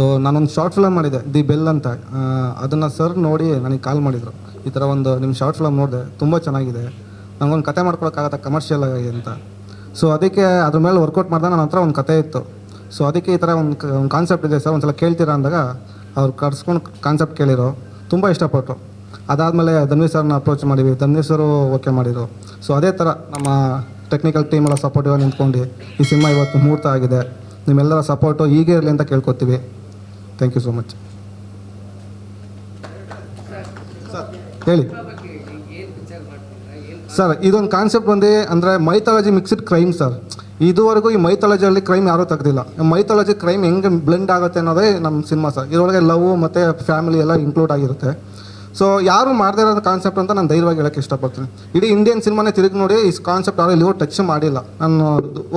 So ನಾನೊಂದು short film ಮಾಡಿದೆ the bell ಅಂತ. ಅದನ್ನು ಸರ್ ನೋಡಿ ನನಗೆ ಕಾಲ್ ಮಾಡಿದರು. ಈ ಥರ ಒಂದು ನಿಮ್ಮ ಶಾರ್ಟ್ ಫಿಲಮ್ ನೋಡಿದೆ, ತುಂಬ ಚೆನ್ನಾಗಿದೆ. ನನಗೊಂದು ಕತೆ ಮಾಡ್ಕೊಳಕ್ಕಾಗತ್ತೆ ಕಮರ್ಷಿಯಲ್ ಆಗಿ ಅಂತ. ಸೊ ಅದಕ್ಕೆ ಅದ್ರ ಮೇಲೆ ವರ್ಕೌಟ್ ಮಾಡಿದಾಗ ನನ್ನ ಹತ್ರ ಒಂದು ಕತೆ ಇತ್ತು. ಸೊ ಅದಕ್ಕೆ ಈ ಥರ ಒಂದು ಒಂದು ಕಾನ್ಸೆಪ್ಟ್ ಇದೆ ಸರ್ ಒಂದ್ಸಲ ಕೇಳ್ತೀರ ಅಂದಾಗ, ಅವ್ರು ಕರ್ಸ್ಕೊಂಡು ಕಾನ್ಸೆಪ್ಟ್ ಕೇಳಿರೋ. ತುಂಬ ಇಷ್ಟಪಟ್ಟರು ಅದಾದಮೇಲೆ ಧನ್ವೀರ್ ಸರ್ನ ಅಪ್ರೋಚ್ ಮಾಡಿವಿ ಧನ್ವೀರ್ ಸರು ಓಕೆ ಮಾಡಿದರು. ಸೊ ಅದೇ ಥರ ನಮ್ಮ ಟೆಕ್ನಿಕಲ್ ಟೀಮ್ ಎಲ್ಲ ಸಪೋರ್ಟಿವ್ ಆಗಿ ನಿಂತ್ಕೊಂಡು ಈ ಸಿನಿಮಾ ಇವತ್ತು ಮುಹೂರ್ತ ಆಗಿದೆ. ನಿಮ್ಮೆಲ್ಲರ ಸಪೋರ್ಟು ಹೀಗೆ ಇರಲಿ ಅಂತ ಕೇಳ್ಕೊತೀವಿ. ಥ್ಯಾಂಕ್ ಯು ಸೋ ಮಚ್ ಹೇಳಿ. ಸರ್ ಇದೊಂದು ಕಾನ್ಸೆಪ್ಟ್ ಬಂದು ಅಂದರೆ ಮೈಥಾಲಜಿ ಮಿಕ್ಸ್ಡ್ ಕ್ರೈಮ್ ಸರ್ ಇದುವರೆಗೂ ಈ ಮೈಥಾಲಜಿಯಲ್ಲಿ ಕ್ರೈಮ್ ಯಾರೂ ತೆಗ್ದಿಲ್ಲ. ಮೈಥಾಲಜಿ ಕ್ರೈಮ್ ಹೆಂಗೆ ಬ್ಲೆಂಡ್ ಆಗುತ್ತೆ ಅನ್ನೋದೇ ನಮ್ಮ ಸಿನಿಮಾ ಸರ್ ಇದರೊಳಗೆ ಲವ್ ಮತ್ತು ಫ್ಯಾಮಿಲಿ ಎಲ್ಲ ಇನ್ಕ್ಲೂಡ್ ಆಗಿರುತ್ತೆ. ಸೊ ಯಾರು ಮಾಡದೇ ಇರೋ ಕಾನ್ಸೆಪ್ಟ್ ಅಂತ ನಾನು ಧೈರ್ಯವಾಗಿ ಹೇಳೋಕ್ಕೆ ಇಷ್ಟಪಡ್ತೀನಿ. ಇಡೀ ಇಂಡಿಯನ್ ಸಿನಿಮಾನೇ ತಿರುಗಿ ನೋಡಿ ಈ ಕಾನ್ಸೆಪ್ಟ್ ಯಾರು ಇಲ್ಲಿವರೆಗೂ ಟಚ್ ಮಾಡಿಲ್ಲ. ನಾನು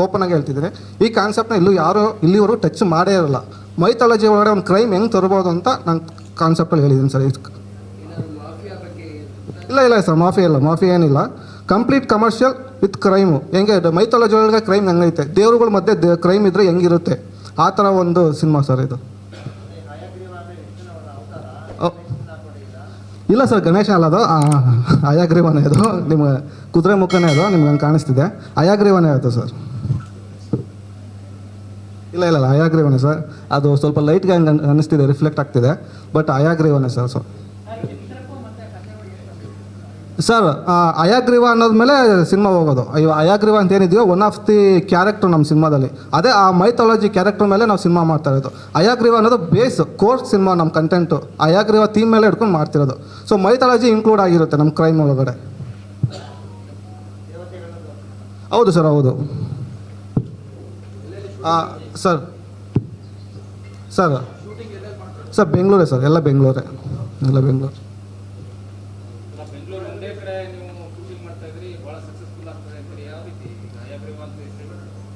ಓಪನ್ ಆಗಿ ಹೇಳ್ತಿದ್ದೀನಿ. ಈ ಕಾನ್ಸೆಪ್ಟ್ನ ಇಲ್ಲೂ ಯಾರು ಇಲ್ಲಿವರೆಗೂ ಟಚ್ ಮಾಡೇ ಇರಲ್ಲ. ಮೈಥಾಲಜಿ ಒಳಗಡೆ ಒಂದು ಕ್ರೈಮ್ ಹೆಂಗೆ ತರ್ಬೋದು ಅಂತ ನಾನು ಕಾನ್ಸೆಪ್ಟಲ್ಲಿ ಹೇಳಿದ್ದೀನಿ ಸರ್ ಇಲ್ಲ ಇಲ್ಲ ಸರ್ ಮಾಫಿ ಇಲ್ಲ ಮಾಫಿ ಏನಿಲ್ಲ. ಕಂಪ್ಲೀಟ್ ಕಮರ್ಷಿಯಲ್ ವಿತ್ ಕ್ರೈಮು ಹೆಂಗೆ ಮೈಥಾಲಜಿ ಒಳಗೆ ಕ್ರೈಮ್ ಹೆಂಗೈತೆ? ದೇವರುಗಳ ಮಧ್ಯೆ ಕ್ರೈಮ್ ಇದ್ದರೆ ಹೆಂಗಿರುತ್ತೆ? ಆ ಥರ ಒಂದು ಸಿನಿಮಾ ಸರ್ ಇದು. ಇಲ್ಲ ಸರ್ ಗಣೇಶ ಅಲ್ಲ ಅದು. ಅಯಾಗ್ರೀವನೇ ಅದು. ನಿಮಗೆ ಕುದುರೆ ಮುಖನೇ ಅದು. ನಿಮ್ಗೆ ಹಂಗೆ ಕಾಣಿಸ್ತಿದೆ. ಅಯಾಗ್ರೀವನೇ ಆಯಿತು ಸರ್ ಇಲ್ಲ ಇಲ್ಲ ಇಲ್ಲ ಸರ್ ಅದು ಸ್ವಲ್ಪ ಲೈಟ್ಗೆ ಹಂಗೆ ಅನ್ನಿಸ್ತಿದೆ ರಿಫ್ಲೆಕ್ಟ್ ಆಗ್ತಿದೆ. ಬಟ್ ಅಯಾಗ್ರೀವನೇ ಸರ್ ಸೊ ಸರ್ ಅಯಾಗ್ರೀವ ಅನ್ನೋದ್ಮೇಲೆ ಸಿನಿಮಾ ಹೋಗೋದು. ಅಯ್ಯೋ ಅಯಾಗ್ರೀವ ಅಂತ ಏನಿದೆಯೋ ಒನ್ ಆಫ್ ದಿ ಕ್ಯಾರೆಕ್ಟರ್ ನಮ್ಮ ಸಿನಿಮಾದಲ್ಲಿ ಅದೇ ಆ ಮೈಥಾಲಜಿ ಕ್ಯಾರೆಕ್ಟರ್ ಮೇಲೆ ನಾವು ಸಿನಿಮಾ ಮಾಡ್ತಾ ಇರೋದು. ಅಯಾಗ್ರೀವ ಅನ್ನೋದು ಬೇಸ್ ಕೋರ್ಸ್ ಸಿನಿಮಾ ನಮ್ಮ ಕಂಟೆಂಟು ಅಯಾಗ್ರೀವ ಥೀಮ್ ಮೇಲೆ ಹಿಡ್ಕೊಂಡು ಮಾಡ್ತಿರೋದು. ಸೊ ಮೈಥಾಲಜಿ ಇನ್ಕ್ಲೂಡ್ ಆಗಿರುತ್ತೆ ನಮ್ಮ ಕ್ರೈಮ್ ಒಳಗಡೆ. ಹೌದು ಸರ್ ಹೌದು. ಸರ್. ಸರ್. ಸರ್ ಬೆಂಗಳೂರೇ ಸರ್ ಎಲ್ಲ ಬೆಂಗಳೂರೇ. ಎಲ್ಲ ಬೆಂಗಳೂರು.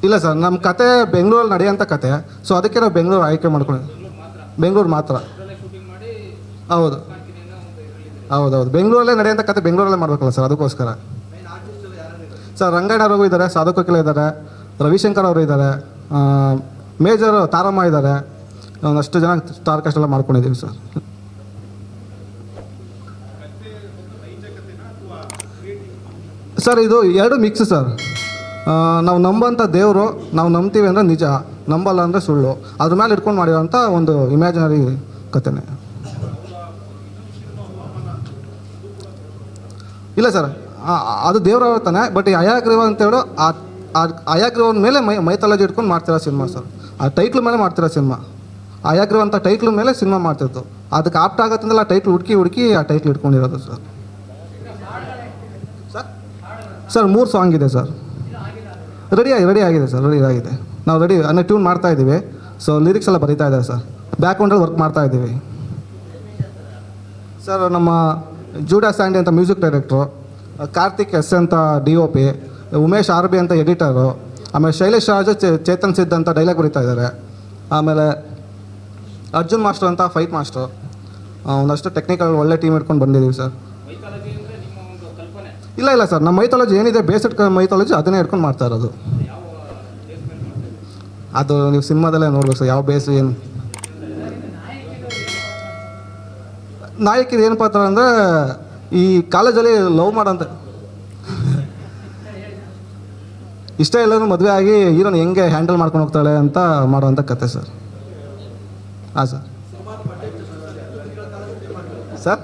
ಇಲ್ಲ ಸರ್ ನಮ್ಮ ಕತೆ ಬೆಂಗಳೂರಲ್ಲಿ ನಡೆಯೋಂಥ ಕತೆ ಸೊ ಅದಕ್ಕೆ ನಾವು ಬೆಂಗಳೂರು ಆಯ್ಕೆ ಮಾಡ್ಕೊಳ್ಳಿ ಬೆಂಗಳೂರು ಮಾತ್ರ? ಹೌದು. ಕಾಂತಿನಿ ಅನ್ನೋ ಒಂದು ಇದರಲ್ಲಿ ಹೌದು ಹೌದು ಬೆಂಗಳೂರಲ್ಲೇ ನಡೆಯೋಂಥ ಕತೆ ಬೆಂಗಳೂರಲ್ಲೇ ಮಾಡಬೇಕಲ್ಲ ಸರ್ ಅದಕ್ಕೋಸ್ಕರ. ಸರ್ ರಂಗಣ್ಣವರು ಇದ್ದಾರೆ ಸಾಧುಕೋಕಿಲ ಇದ್ದಾರೆ ರವಿಶಂಕರ್ ಅವರು ಇದ್ದಾರೆ. ಮೇಜರ್ ತಾರಮ್ಮ ಇದ್ದಾರೆ. ಒಂದಷ್ಟು ಜನ ಸ್ಟಾರ್ ಕಾಸ್ಟ್ ಎಲ್ಲ ಮಾಡ್ಕೊಂಡಿದ್ದೀವಿ ಸರ್. ಸರ್, ಇದು ಎರಡು ಮಿಕ್ಸ್ ಸರ್. ನಾವು ನಂಬೋಂಥ ದೇವರು, ನಾವು ನಂಬ್ತೀವಿ ಅಂದರೆ ನಿಜ, ನಂಬಲ್ಲ ಅಂದರೆ ಸುಳ್ಳು. ಅದ್ರ ಮೇಲೆ ಇಟ್ಕೊಂಡು ಮಾಡಿರೋಂಥ ಒಂದು ಇಮ್ಯಾಜಿನರಿ ಕಥೆನೇ ಇಲ್ಲ ಸರ್ ಅದು ದೇವ್ರ ತಾನೆ, ಬಟ್ ಅಯಾಗ್ರೀವ ಹೇಳೋ ಆ ಅಯಾಗ್ರೀವನ ಮೇಲೆ ಮೈ ಮೈಥಾಲಜಿ ಇಟ್ಕೊಂಡು ಮಾಡ್ತಿರೋ ಸಿನಿಮಾ ಸರ್. ಆ ಟೈಟ್ಲ್ ಮೇಲೆ ಮಾಡ್ತಿರೋ ಸಿನಿಮಾ. ಆಯಾಗ್ರವ ಅಂತ ಟೈಟ್ಲ್ ಮೇಲೆ ಸಿನಿಮಾ ಮಾಡ್ತಿದ್ದು ಅದಕ್ಕೆ ಆಪ್ಟ್ ಆಗತ್ತಂದ್ರೆ ಆ ಟೈಟ್ಲ್ ಹುಡುಕಿ ಹುಡುಕಿ ಆ ಟೈಟ್ಲ್ ಇಟ್ಕೊಂಡಿರೋದು ಸರ್. ಸರ್? ಸರ್, ಮೂರು ಸಾಂಗ್ ಇದೆ ಸರ್. ರೆಡಿ ಆಗಿ ರೆಡಿ ಆಗಿದೆ ಸರ್ ರೆಡಿ ಆಗಿದೆ. ನಾವು ರೆಡಿ ಅಂದರೆ ಟ್ಯೂನ್ ಮಾಡ್ತಾ ಇದ್ದೀವಿ. ಸೊ ಲಿರಿಕ್ಸ್ ಎಲ್ಲ ಬರೀತಾ ಇದ್ದಾರೆ ಸರ್. ಬ್ಯಾಕ್ಗ್ರೌಂಡಲ್ಲಿ ವರ್ಕ್ ಮಾಡ್ತಾ ಇದ್ದೀವಿ. ಸರ್, ನಮ್ಮ ಜೂಡಾ ಸ್ಯಾಂಡಿ ಅಂತ ಮ್ಯೂಸಿಕ್ ಡೈರೆಕ್ಟ್ರು ಕಾರ್ತಿಕ್ ಎಸ್ ಅಂತ D O P Umesh R B ಅಂತ ಎಡಿಟರು, ಆಮೇಲೆ ಶೈಲೇಶ್ ರಾಜ ಚೇತನ್ ಸಿದ್ಧ ಅಂತ ಡೈಲಾಗ್ ಬರೀತಾ ಇದ್ದಾರೆ ಆಮೇಲೆ ಅರ್ಜುನ್ ಮಾಸ್ಟರ್ ಅಂತ ಫೈಟ್ ಮಾಸ್ಟರ್ ಒಂದಷ್ಟು ಟೆಕ್ನಿಕಲ್ ಒಳ್ಳೆ ಟೀಮ್ ಇಟ್ಕೊಂಡು ಬಂದಿದ್ದೀವಿ ಸರ್ ಇಲ್ಲ ಇಲ್ಲ ಸರ್ ನಮ್ಮ ಮೈಥಾಲಜಿ ಏನಿದೆ ಬೇಸಿಡ್ ಮೈಥಾಲಜಿ ಅದನ್ನೇ ಇಟ್ಕೊಂಡು ಮಾಡ್ತಾ ಇರೋದು? ಅದು ನೀವು ಸಿನಿಮಾದಲ್ಲೇ ನೋಡ್ಬೇಕು ಸರ್ ಯಾವ ಬೇಸ್ ಏನು. ನಾಯಕಿದು ಏನು ಪಾತ್ರ ಅಂದರೆ, ಈ ಕಾಲೇಜಲ್ಲಿ ಲವ್ ಮಾಡೋಂಥ ಇಷ್ಟ ಎಲ್ಲರೂ ಮದುವೆ ಆಗಿ ಹೀರೋನ್ ಹೆಂಗೆ ಹ್ಯಾಂಡಲ್ ಮಾಡ್ಕೊಂಡು ಹೋಗ್ತಾಳೆ ಅಂತ ಮಾಡುವಂಥ ಕತೆ ಸರ್. ಹಾಂ, ಸರ್. ಸರ್?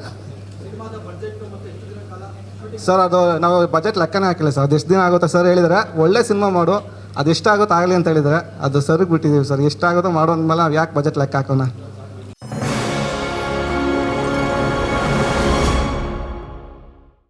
ಸರ್, ಅದು ನಾವು ಬಜೆಟ್ ಲೆಕ್ಕನೇ ಹಾಕಿಲ್ಲ ಸರ್. ಅದು ಎಷ್ಟು ದಿನ ಆಗುತ್ತೆ ಸರ್ ಹೇಳಿದರೆ, ಒಳ್ಳೆ ಸಿನಿಮಾ ಮಾಡು, ಅದು ಎಷ್ಟಾಗುತ್ತೋ ಆಗಲಿ ಅಂತ ಹೇಳಿದರೆ, ಅದು ಸರ್ಗೆ ಬಿಟ್ಟಿದ್ದೀವಿ ಸರ್. ಎಷ್ಟಾಗುತ್ತೋ ಮಾಡೋ ಅಂದಮೇಲೆ ನಾವು ಯಾಕೆ ಬಜೆಟ್ ಲೆಕ್ಕ ಹಾಕೋಣ?